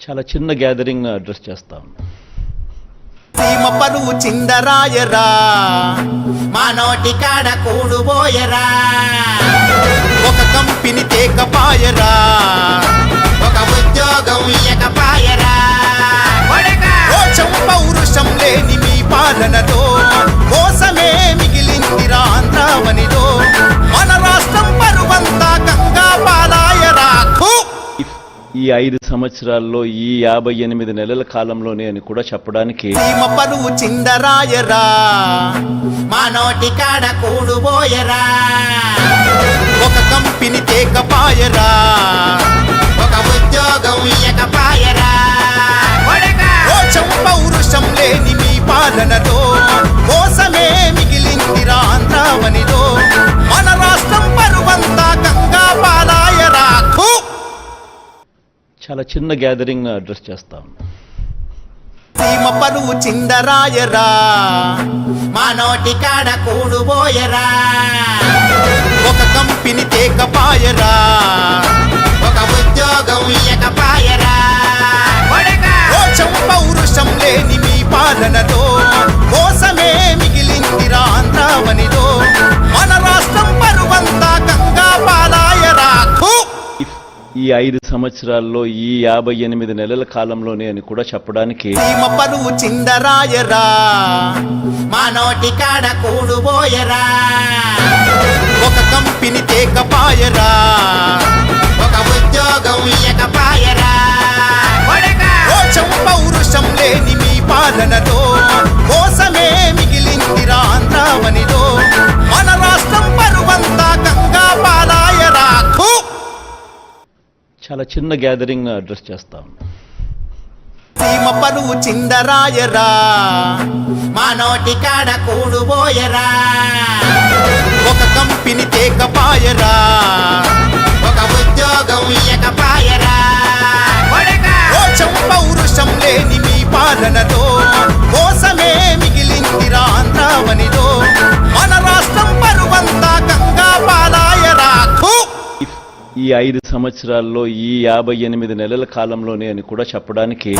చాలా చిన్న gathering address చేస్తాం సీమ పరువు చిందరాయరా మా నోటి కాడ కూడుబోయరా ఒక ఈ ఐదు సంవత్సరాల్లో ఈ యాభై ఎనిమిది నెలల కాలంలోనే అని కూడా చెప్పడానికి చిందరాయరా మా నోటి కాడ కూడుబోయరా ఒక కంపెనీ తేకపాయరా చాలా చిన్న గ్యాదరింగ్ అడ్రస్ చేస్తాం సీమ పరువు చిందరాయరా మా నోటి కాడ కూడుబోయరా ఒక కంపెనీ తేకపాయరా ఐదు సంవత్సరాల్లో ఈ యాభై ఎనిమిది నెలల కాలంలోనే అని కూడా చెప్పడానికి చిందరాయరా మా నోటి కాడ కూడుబోయరా ఒక కంపెనీ తేకపాయరా చాలా చిన్న గ్యాదరింగ్ అడ్రస్ చేస్తాం సీమ పరువు చిందరాయరా మా నోటి కాడ కూడుబోయరా ఒక కంపెనీ తేకపాయరా ఈ ఐదు సంవత్సరాల్లో ఈ యాభై ఎనిమిది నెలల కాలంలోనే అని కూడా చెప్పడానికి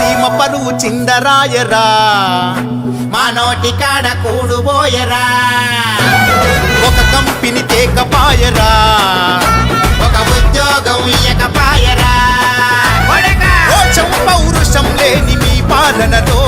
పరువు చిందరాయరా మానోటి కాడ కూడుబోయరా. ఒక కంపెనీ తేకపాయరా ఒక ఉద్యోగం ఇయ్యకపాయరా పౌరుషం లేని మీ పాలనతో